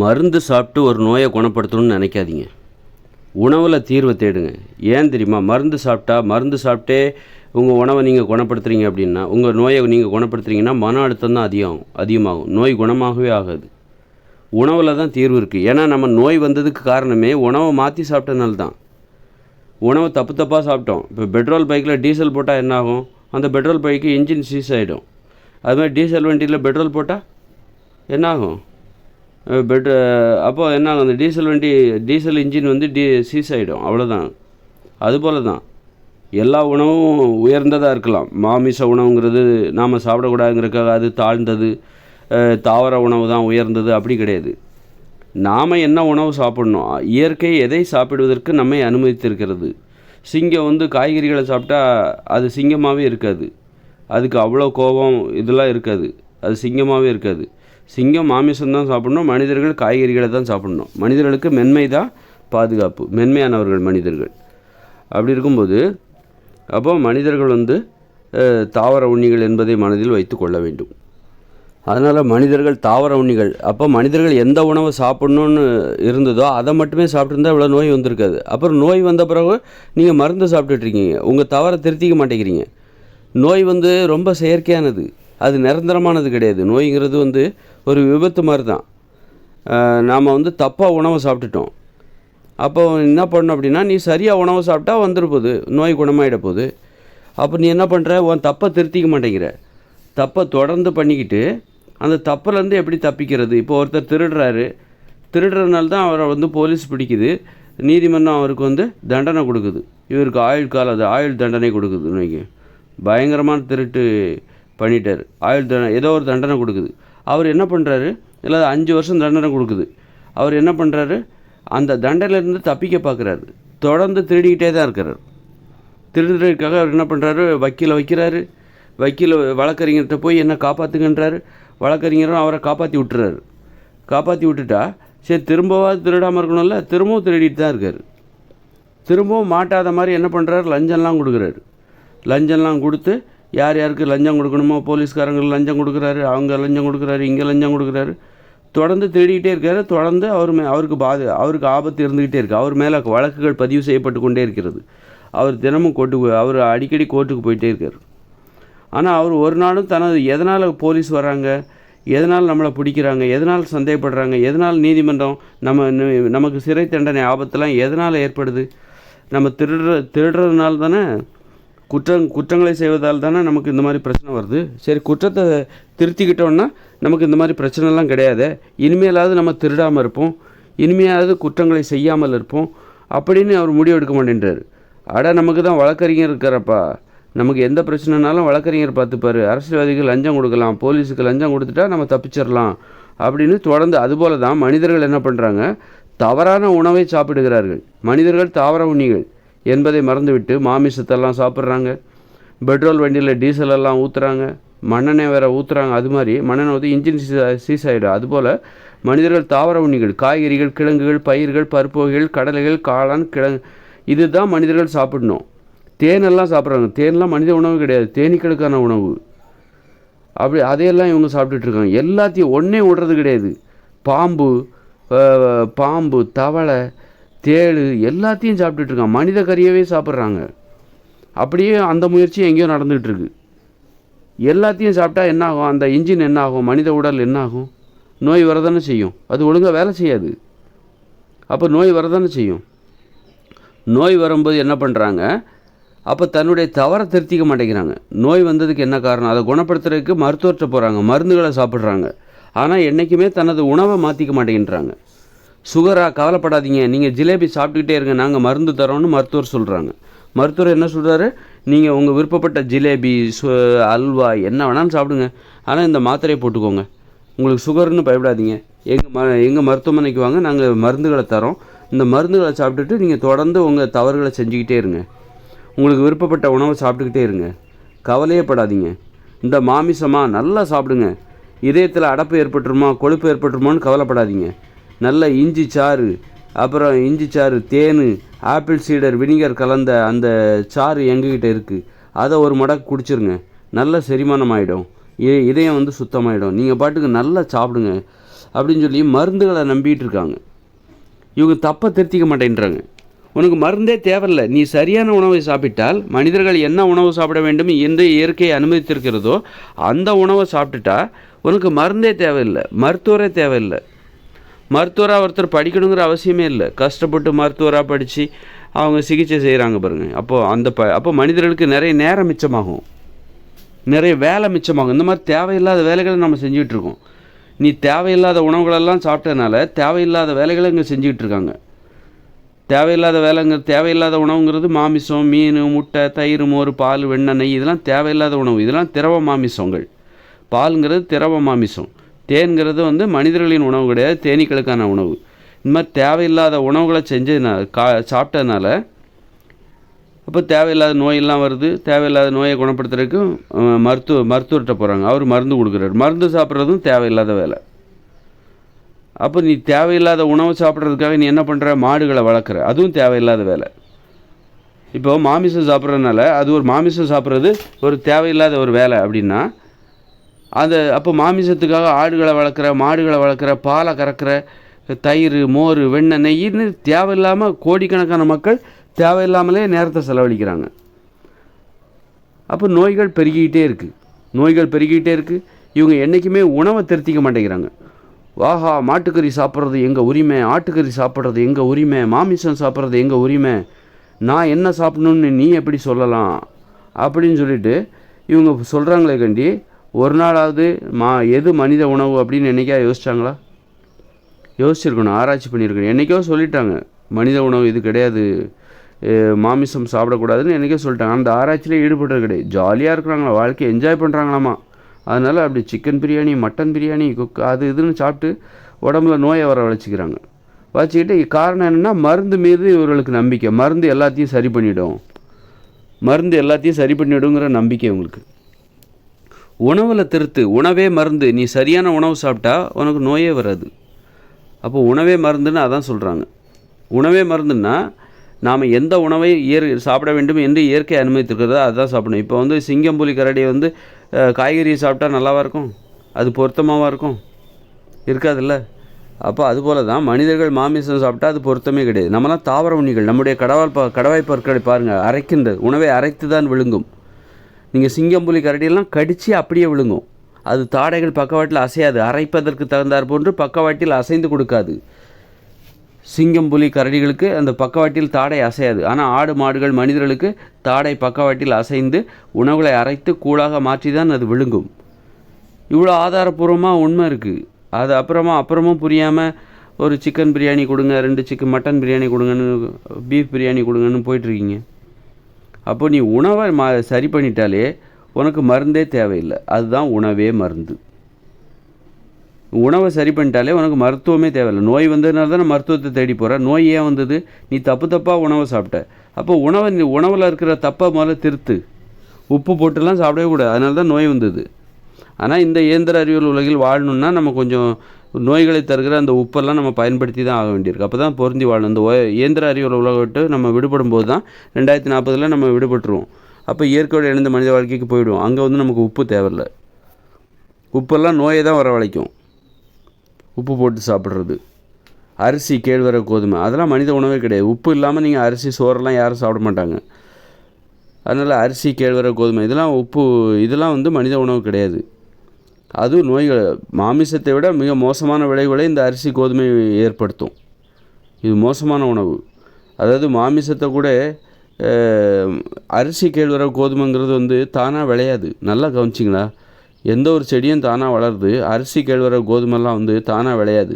மருந்து சாப்பிட்டு ஒரு நோயை குணப்படுத்தணும்னு நினைக்காதீங்க. உணவில் தீர்வை தேடுங்க. ஏன் தெரியுமா? மருந்து சாப்பிட்டா மருந்து சாப்பிட்டே உங்கள் உணவை நீங்கள் குணப்படுத்துறீங்க அப்படின்னா உங்கள் நோயை நீங்கள் குணப்படுத்துறீங்கன்னா மன அழுத்தம் தான் அதிகம் அதிகமாகும். நோய் குணமாகவே ஆகாது. உணவில் தான் தீர்வு இருக்குது ஏன்னா நம்ம நோய் வந்ததுக்கு காரணமே உணவை மாற்றி சாப்பிட்டனால தான். உணவை தப்பு தப்பாக சாப்பிட்டோம். இப்போ பெட்ரோல் பைக்கில் டீசல் போட்டால் என்ன ஆகும் அந்த பெட்ரோல் பைக்கு இன்ஜின் சீஸ் ஆகிடும் அது மாதிரி டீசல் வண்டியில் பெட்ரோல் போட்டால் என்ன ஆகும் Uh, பெட் uh, அப்போது என்ன ஆகும்? அந்த டீசல் வண்டி டீசல் இன்ஜின் வந்து டீ சீஸ் ஆகிடும் அவ்வளோதான் அதுபோல் தான் எல்லா உணவும் உயர்ந்ததாக இருக்கலாம். மாமிச உணவுங்கிறது நாம் சாப்பிடக்கூடாதுங்கிறதுக்காக அது தாழ்ந்தது. தாவர உணவு தான் உயர்ந்தது. அப்படி கிடையாது. நாம் என்ன உணவு சாப்பிடணும்? இயற்கை எதை சாப்பிடுவதற்கு நம்மை அனுமதித்திருக்கிறது? சிங்கம் வந்து காய்கறிகளை சாப்பிட்டா அது சிங்கமாகவே இருக்காது. அதுக்கு அவ்வளோ கோபம் இதெல்லாம் இருக்காது. அது சிங்கமாகவே இருக்காது. சிங்கம் மாமிசம் தான் சாப்பிடணும் மனிதர்கள் காய்கறிகளை தான் சாப்பிடணும். மனிதர்களுக்கு மென்மை தான் பாதுகாப்பு. மென்மையானவர்கள் மனிதர்கள். அப்படி இருக்கும்போது அப்போ மனிதர்கள் வந்து தாவர உண்ணிகள் என்பதை மனதில் வைத்து கொள்ள வேண்டும். அதனால் மனிதர்கள் தாவர உண்ணிகள். அப்போ மனிதர்கள் எந்த உணவை சாப்பிட்ணுன்னு இருந்ததோ அதை மட்டுமே சாப்பிட்ருந்தா இவ்வளோ நோய் வந்திருக்காது. அப்புறம் நோய் வந்த பிறகு நீங்கள் மருந்து சாப்பிட்டுட்ருக்கீங்க உங்கள் தவறை திருத்திக்க மாட்டேங்கிறீங்க. நோய் வந்து ரொம்ப செயற்கையானது. அது நிரந்தரமானது கிடையாது. நோய்ங்கிறது வந்து ஒரு விபத்து மாதிரி தான் நாம் வந்து தப்பாக உணவை சாப்பிட்டுட்டோம். அப்போ என்ன பண்ணணும் அப்படின்னா நீ சரியாக உணவு சாப்பிட்டா வந்துரு போகுது நோய் குணமாயிட போகுது. அப்போ நீ என்ன பண்ணுற உன் தப்பை திருத்திக்க மாட்டேங்கிற. தப்பை தொடர்ந்து பண்ணிக்கிட்டு அந்த தப்பிலேருந்து எப்படி தப்பிக்கிறது? இப்போ ஒருத்தர் திருடுறாரு. திருடுறதுனால தான் அவரை வந்து போலீஸ் பிடிக்குது. நீதிமன்றம் அவருக்கு வந்து தண்டனை கொடுக்குது. இவருக்கு ஆயுள் கால அது ஆயுள் தண்டனை கொடுக்குது இன்றைக்கி பயங்கரமான திருட்டு பண்ணிட்டார். ஆயுள் தண்டனை ஏதோ ஒரு தண்டனை கொடுக்குது. அவர் என்ன பண்ணுறாரு இல்லை அஞ்சு வருஷம் தண்டனை கொடுக்குது. அவர் என்ன பண்ணுறாரு அந்த தண்டனையிலேருந்து தப்பிக்க பார்க்குறாரு தொடர்ந்து திருடிக்கிட்டே தான் இருக்கிறார். திருடுறதுக்காக அவர் என்ன பண்ணுறாரு வக்கீலை வைக்கிறாரு. வக்கீல் வழக்கறிஞர்கிட்ட போய் என்ன காப்பாற்றுங்கன்றாரு வழக்கறிஞரும் அவரை காப்பாற்றி விட்டுறாரு. காப்பாற்றி விட்டுட்டா சரி திரும்பவாது திருடாமல் இருக்கணும்ல திரும்பவும் திருடிட்டு தான் இருக்கார். திரும்பவும் மாட்டாத மாதிரி என்ன பண்ணுறாரு லஞ்சம்லாம் கொடுக்குறாரு. லஞ்சம்லாம் கொடுத்து யார் யாருக்கு லஞ்சம் கொடுக்கணுமோ போலீஸ்காரங்களுக்கு லஞ்சம் கொடுக்குறாரு அவங்க லஞ்சம் கொடுக்குறாரு இங்கே லஞ்சம் கொடுக்குறாரு. தொடர்ந்து திருடிக்கிட்டே இருக்காரு. தொடர்ந்து அவர் மே அவருக்கு பாது அவருக்கு ஆபத்து இருந்துக்கிட்டே இருக்குது அவர் மேலே வழக்குகள் பதிவு செய்யப்பட்டு கொண்டே இருக்கிறது. அவர் தினமும் கோர்ட்டுக்கு அவர் அடிக்கடி கோர்ட்டுக்கு போயிட்டே இருக்கார். ஆனால் அவர் ஒரு நாளும் தனது எதனால் போலீஸ் வராங்க எதனால் நம்மளை பிடிக்கிறாங்க எதனால் சந்தேகப்படுறாங்க எதனால் நீதிமன்றம் நம்ம நமக்கு சிறை தண்டனை ஆபத்தெல்லாம் எதனால் ஏற்படுது? நம்ம திருடுற திருடுறதுனால தானே குற்றம் குற்றங்களை செய்வதால் தானே நமக்கு இந்த மாதிரி பிரச்சனை வருது? சரி குற்றத்தை திருத்திக்கிட்டோன்னா நமக்கு இந்த மாதிரி பிரச்சனைலாம் கிடையாது. இனிமேலாவது நம்ம திருடாமல் இருப்போம். இனிமையாவது குற்றங்களை செய்யாமல் இருப்போம். அப்படின்னு அவர் முடிவெடுக்க மாட்டேன்றார். அட நமக்கு தான் வழக்கறிஞர் இருக்கிறப்பா. நமக்கு எந்த பிரச்சனைனாலும் வழக்கறிஞர் பார்த்துப்பாரு. அரசியல்வாதிகள் லஞ்சம் கொடுக்கலாம் போலீஸுக்கு லஞ்சம் கொடுத்துட்டா நம்ம தப்பிச்சிடலாம் அப்படின்னு தொடர்ந்து அதுபோல தான் மனிதர்கள் என்ன பண்ணுறாங்க தவறான உணவை சாப்பிடுகிறார்கள். மனிதர்கள் தாவர உண்ணிகள். என்பதை மறந்துவிட்டு மாமிசத்தெல்லாம் சாப்பிட்றாங்க. பெட்ரோல் வண்டியில் டீசல் எல்லாம் ஊற்றுறாங்க மண்ணெண்ணெய் வேறு ஊற்றுறாங்க அது மாதிரி மண்ணெண்ணெய் வந்து இன்ஜின் சீஸ் ஆகிடும் அதுபோல் மனிதர்கள் தாவர உண்ணிகள் காய்கறிகள் கிழங்குகள் பயிர்கள் பருப்பு வகைகள் கடலைகள் காளான் கிழங்கு இதுதான் மனிதர்கள் சாப்பிடணும். தேனெல்லாம் சாப்பிட்றாங்க. தேன்லாம் மனித உணவு கிடையாது. தேனீக்களுக்கான உணவு. அப்படி அதையெல்லாம் இவங்க சாப்பிட்டுட்டு இருக்காங்க எல்லாத்தையும் ஒன்றே விடுறது கிடையாது. பாம்பு பாம்பு தவளை தேள் எல்லாத்தையும் சாப்பிட்டுட்ருக்கான் மனித கறியவே சாப்பிட்றாங்க. அப்படியே அந்த முயற்சி எங்கேயோ நடந்துகிட்ருக்கு எல்லாத்தையும் சாப்பிட்டா என்ன ஆகும் அந்த இன்ஜின் என்ன ஆகும் மனித உடல் என்ன ஆகும் நோய் வரதானே செய்யும். அது ஒழுங்காக வேலை செய்யாது. அப்போ நோய் வரதானே செய்யும். நோய் வரும்போது என்ன பண்ணுறாங்க அப்போ தன்னுடைய தவறை திருத்திக்க மாட்டேங்கிறாங்க. நோய் வந்ததுக்கு என்ன காரணம்? அதை குணப்படுத்துறதுக்கு மருத்துவர்கிட்ட போகிறாங்க மருந்துகளை சாப்பிட்றாங்க. ஆனால் என்றைக்குமே தனது உணவை மாற்றிக்க மாட்டேங்கிறாங்க. சுகரா கவலைப்படாதீங்க. நீங்கள் ஜிலேபி சாப்பிட்டுக்கிட்டே இருங்க. நாங்கள் மருந்து தரோன்னு மருத்துவர் சொல்கிறாங்க மருத்துவர் என்ன சொல்கிறாரு நீங்கள் உங்கள் விருப்பப்பட்ட ஜிலேபி சு அல்வா என்ன வேணாலும் சாப்பிடுங்க. ஆனால் இந்த மாத்திரையை போட்டுக்கோங்க. உங்களுக்கு சுகர்னு பயப்படாதீங்க. எங்கள் ம எங்கள் மருத்துவமனைக்கு வாங்க. நாங்கள் மருந்துகளை தரோம். இந்த மருந்துகளை சாப்பிட்டுட்டு நீங்கள் தொடர்ந்து உங்கள் தவறுகளை செஞ்சுக்கிட்டே இருங்க. உங்களுக்கு விருப்பப்பட்ட உணவை சாப்பிட்டுக்கிட்டே இருங்க. கவலையே படாதீங்க. இந்த மாமிசமாக நல்லா சாப்பிடுங்க. இதயத்தில் அடப்பு ஏற்பட்டுருமா கொழுப்பு ஏற்பட்டுருமான்னு கவலைப்படாதீங்க. நல்ல இஞ்சி சாறு அப்புறம் இஞ்சி சாறு தேன் ஆப்பிள் சீடர் வினிகர் கலந்த அந்த சாறு எங்ககிட்ட இருக்குது அதை ஒரு மடக்கு குடிச்சிருங்க. நல்ல செரிமானம் ஆகிடும் இதயம் வந்து சுத்தமாயிடும். நீங்கள் பாட்டுக்கு நல்லா சாப்பிடுங்க அப்படின்னு சொல்லி மருந்துகளை நம்பிட்டு இருக்காங்க. இவங்க தப்பை திருத்திக்க மாட்டேன்றாங்க. உனக்கு மருந்தே தேவையில்லை. நீ சரியான உணவை சாப்பிட்டால் மனிதர்கள் என்ன உணவு சாப்பிட வேண்டும் எந்த இயற்கையை அனுமதித்திருக்கிறதோ அந்த உணவை சாப்பிட்டுட்டா உனக்கு மருந்தே தேவையில்லை. மருத்துவரே தேவையில்லை. மருத்துவராக ஒருத்தர் படிக்கணுங்கிற அவசியமே இல்லை. கஷ்டப்பட்டு மருத்துவராக படித்து அவங்க சிகிச்சை செய்கிறாங்க பாருங்கள் அப்போது அந்த ப அப்போ மனிதர்களுக்கு நிறைய நேரம் மிச்சமாகும். நிறைய வேலை மிச்சமாகும். இந்த மாதிரி தேவையில்லாத வேலைகளை நம்ம செஞ்சிகிட்ருக்கோம் நீ தேவையில்லாத உணவுகளெல்லாம் சாப்பிட்டதுனால தேவையில்லாத வேலைகளை இங்கே செஞ்சுக்கிட்டு இருக்காங்க. தேவையில்லாத வேலைங்க தேவையில்லாத உணவுங்கிறது மாமிசம் மீன் முட்டை தயிர் மோர் பால் வெண்ணெய் நெய் இதெல்லாம் தேவையில்லாத உணவு. இதெல்லாம் திரவ மாமிசங்கள். பாலுங்கிறது திரவ மாமிசம். தேன்கிறது வந்து மனிதர்களின் உணவு கிடையாது தேனீக்களுக்கான உணவு. இந்த மாதிரி தேவையில்லாத உணவுகளை செஞ்சதுனால கா சாப்பிட்டதுனால அப்போ தேவையில்லாத நோயெல்லாம் வருது. தேவையில்லாத நோயை குணப்படுத்துறதுக்கு மருத்துவ மருத்துவர்கிட்ட போகிறாங்க அவர் மருந்து கொடுக்குறாரு. மருந்து சாப்பிட்றதும் தேவையில்லாத வேலை. அப்போ நீ தேவையில்லாத உணவு சாப்பிட்றதுக்காக நீ என்ன பண்ணுற மாடுகளை வளர்க்குற. அதுவும் தேவையில்லாத வேலை. இப்போது மாமிசம் சாப்பிட்றதுனால அது ஒரு மாமிசம் சாப்பிட்றது ஒரு தேவையில்லாத ஒரு வேலை அப்படின்னா அந்த அப்போ மாமிசத்துக்காக ஆடுகளை வளர்க்குற மாடுகளை வளர்க்குற பாலை கறக்கிற தயிர் மோர் வெண்ணெய் நெய்ன்னு தேவையில்லாமல் கோடிக்கணக்கான மக்கள் தேவையில்லாமலே நேரத்தை செலவழிக்கிறாங்க. அப்போ நோய்கள் பெருகிக்கிட்டே இருக்குது நோய்கள் பெருகிக்கிட்டே இருக்குது இவங்க என்றைக்குமே உணவை திருத்திக்க மாட்டேங்கிறாங்க. வாஹா மாட்டுக்கறி சாப்பிட்றது எங்கள் உரிமை? ஆட்டுக்கறி சாப்பிட்றது எங்கள் உரிமை? மாமிசம் சாப்பிட்றது எங்கள் உரிமை? நான் என்ன சாப்பிடணும்னு நீ எப்படி சொல்லலாம்? அப்படின்னு சொல்லிட்டு இவங்க சொல்கிறாங்களே கண்டி ஒரு நாளாவது மா எது மனித உணவு அப்படின்னு என்றைக்கா யோசிச்சாங்களா? யோசிச்சிருக்கணும் ஆராய்ச்சி பண்ணியிருக்கணும். என்றைக்கோ சொல்லிட்டாங்க மனித உணவு இது கிடையாது மாமிசம் சாப்பிடக்கூடாதுன்னு என்றைக்கோ சொல்லிட்டாங்க. அந்த ஆராய்ச்சியில் ஈடுபடுறது கிடையாது. ஜாலியாக இருக்கிறாங்களா வாழ்க்கையை என்ஜாய் பண்ணுறாங்களாமா அதனால் அப்படி chicken biryani mutton biryani cook அது இதுன்னு சாப்பிட்டு உடம்புல நோயை வர வச்சுக்கிறாங்க. வச்சுக்கிட்டு காரணம் என்னென்னா மருந்து மீது இவர்களுக்கு நம்பிக்கை. மருந்து எல்லாத்தையும் சரி பண்ணிவிடும் மருந்து எல்லாத்தையும் சரி பண்ணிவிடுங்கிற நம்பிக்கை உங்களுக்கு உணவில் திருத்து உணவே மருந்து நீ சரியான உணவு சாப்பிட்டா உனக்கு நோயே வராது. அப்போ உணவே மருந்துன்னு அதான் சொல்கிறாங்க உணவே மருந்துன்னா நாம் எந்த உணவை இயற் சாப்பிட வேண்டும் என்று இயற்கை அனுமதித்திருக்கிறதோ அதுதான் சாப்பிடணும். இப்போ வந்து சிங்கம் புலி கரடி வந்து காய்கறி காய்கறியை சாப்பிட்டா நல்லாவா இருக்கும்? அது பொருத்தமாகவாக இருக்கும்? இருக்காதுல்ல? அப்போ அதுபோல தான் மனிதர்கள் மாமிசம் சாப்பிட்டா அது பொருத்தமே கிடையாது. நம்மலாம் தாவர உண்ணிகள் நம்முடைய கடவால் ப கடவாய் பற்களை பாருங்கள் அரைக்கின்றது உணவை அரைத்து தான் விழுங்கும். நீங்கள் சிங்கம் புலி கரடியெல்லாம் கடித்து அப்படியே விழுங்கும். அது தாடைகள் பக்கவாட்டில் அசையாது. அரைப்பதற்கு தகுந்தார் போன்று பக்கவாட்டில் அசைந்து கொடுக்காது. சிங்கம் புலி கரடிகளுக்கு அந்த பக்கவாட்டில் தாடை அசையாது. ஆனால் ஆடு மாடுகள் மனிதர்களுக்கு தாடை பக்கவாட்டில் அசைந்து உணவுகளை அரைத்து கூழாக மாற்றி தான் அது விழுங்கும். இவ்வளோ ஆதாரப்பூர்வமாக உண்மை இருக்குது அது அப்புறமா அப்புறமும் புரியாமல் ஒரு சிக்கன் பிரியாணி கொடுங்க ரெண்டு சிக்கன் மட்டன் பிரியாணி கொடுங்கன்னு பீஃப் பிரியாணி கொடுங்கன்னு போயிட்டுருக்கீங்க. அப்போ நீ உணவை மா சரி பண்ணிட்டாலே உனக்கு மருந்தே தேவையில்லை. அதுதான் உணவே மருந்து. உணவை சரி பண்ணிட்டாலே உனக்கு மருத்துவமே தேவையில்லை. நோய் வந்ததுனால தான் மருத்துவத்தை தேடி போகிற நோய் ஏன் வந்தது? நீ தப்பு தப்பாக உணவை சாப்பிட்ட. அப்போ உணவை நீ உணவில் இருக்கிற தப்பை முதல்ல திருத்து. உப்பு போட்டுலாம் சாப்பிடவே கூடாது. அதனால தான் நோய் வந்தது. ஆனால் இந்த இயந்திர அறிவியல் உலகில் வாழணும்னா நம்ம கொஞ்சம் நோய்களை தருகிற அந்த உப்பெல்லாம் நம்ம பயன்படுத்தி தான் ஆக வேண்டியிருக்கு. அப்போ தான் பொருந்தி வாழும். இந்த இயந்திர அறிவியல் உலக விட்டு நம்ம விடுபடும் போது தான் ரெண்டாயிரத்தி நாற்பதில் நம்ம விடுபட்டுருவோம். அப்போ இயற்கையோடு எழுந்த மனித வாழ்க்கைக்கு போயிடுவோம். அங்கே வந்து நமக்கு உப்பு தேவையில்லை. உப்பெல்லாம் நோயை தான் வரவழைக்கும். உப்பு போட்டு சாப்பிட்றது. அரிசி கேழ்வரகு கோதுமை அதெல்லாம் மனித உணவே கிடையாது. உப்பு இல்லாமல் நீங்கள் அரிசி சோறெல்லாம் யாரும் சாப்பிட மாட்டாங்க. அதனால் அரிசி கேழ்வரகு கோதுமை இதெல்லாம் உப்பு இதெல்லாம் வந்து மனித உணவு கிடையாது. அதுவும் நோய்கள் மாமிசத்தை விட மிக மோசமான விளைவுகளை இந்த அரிசி கோதுமை ஏற்படுத்தும். இது மோசமான உணவு. அதாவது மாமிசத்தை கூட அரிசி கேழ்வரகு கோதுமைங்கிறது வந்து தானாக விளையாது. நல்லா கவனிச்சிங்களா? எந்த ஒரு செடியும் தானாக வளருது. அரிசி கேழ்வரகு கோதுமைலாம் வந்து தானாக விளையாது.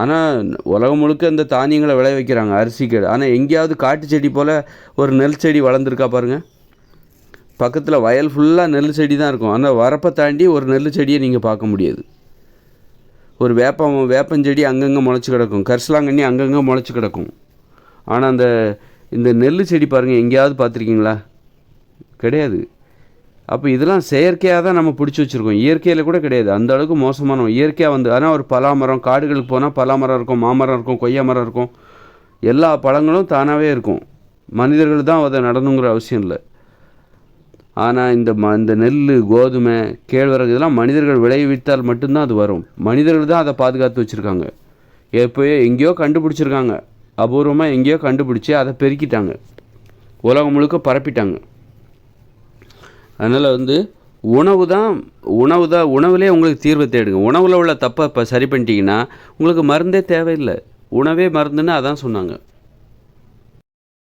ஆனால் உலகம் முழுக்க இந்த தானியங்களை விளைய வைக்கிறாங்க அரிசி கேடு ஆனால் எங்கேயாவது காட்டு செடி போல் ஒரு நெல் செடி வளர்ந்துருக்கா பாருங்கள் பக்கத்தில் வயல் ஃபுல்லாக நெல் செடி தான் இருக்கும். ஆனால் வரப்பை தாண்டி ஒரு நெல் செடியை நீங்கள் பார்க்க முடியாது. ஒரு வேப்பம் வேப்பஞ்செடி அங்கங்கே முளைச்சி கிடக்கும். கரிசலாங்கண்ணி அங்கங்கே முளைச்சி கிடக்கும். ஆனால் அந்த இந்த நெல் செடி பாருங்கள் எங்கேயாவது பார்த்துருக்கீங்களா? கிடையாது. அப்போ இதெல்லாம் செயற்கையாக தான் நம்ம பிடிச்சி வச்சுருக்கோம். இயற்கையில் கூட கிடையாது. அந்த அளவுக்கு மோசமான இயற்கையாக வந்து ஆனால் ஒரு பலாமரம் காடுகளுக்கு போனால் பலாமரம் இருக்கும் மாமரம் இருக்கும் கொய்யா மரம் இருக்கும். எல்லா பழங்களும் தானாகவே இருக்கும். மனிதர்கள் தான் அதை நடணுங்கிற அவசியம் இல்லை. ஆனால் இந்த ம இந்த நெல் கோதுமை கேழ்வரகு இதெல்லாம் மனிதர்கள் விளைவித்தால் மட்டும்தான் அது வரும். மனிதர்கள் தான் அதை பாதுகாத்து வச்சுருக்காங்க. எப்போயோ எங்கேயோ கண்டுபிடிச்சிருக்காங்க. அபூர்வமாக எங்கேயோ கண்டுபிடிச்சி அதை பெருக்கிட்டாங்க. உலகம் முழுக்க பரப்பிட்டாங்க. அதனால் வந்து உணவு தான் உணவு தான் உணவுலேயே உங்களுக்கு தீர்வை தேடுங்க. உணவில் உள்ள தப்பை இப்போ சரி பண்ணிட்டீங்கன்னா உங்களுக்கு மருந்தே தேவையில்லை. உணவே மருந்துன்னு அதான் சொன்னாங்க.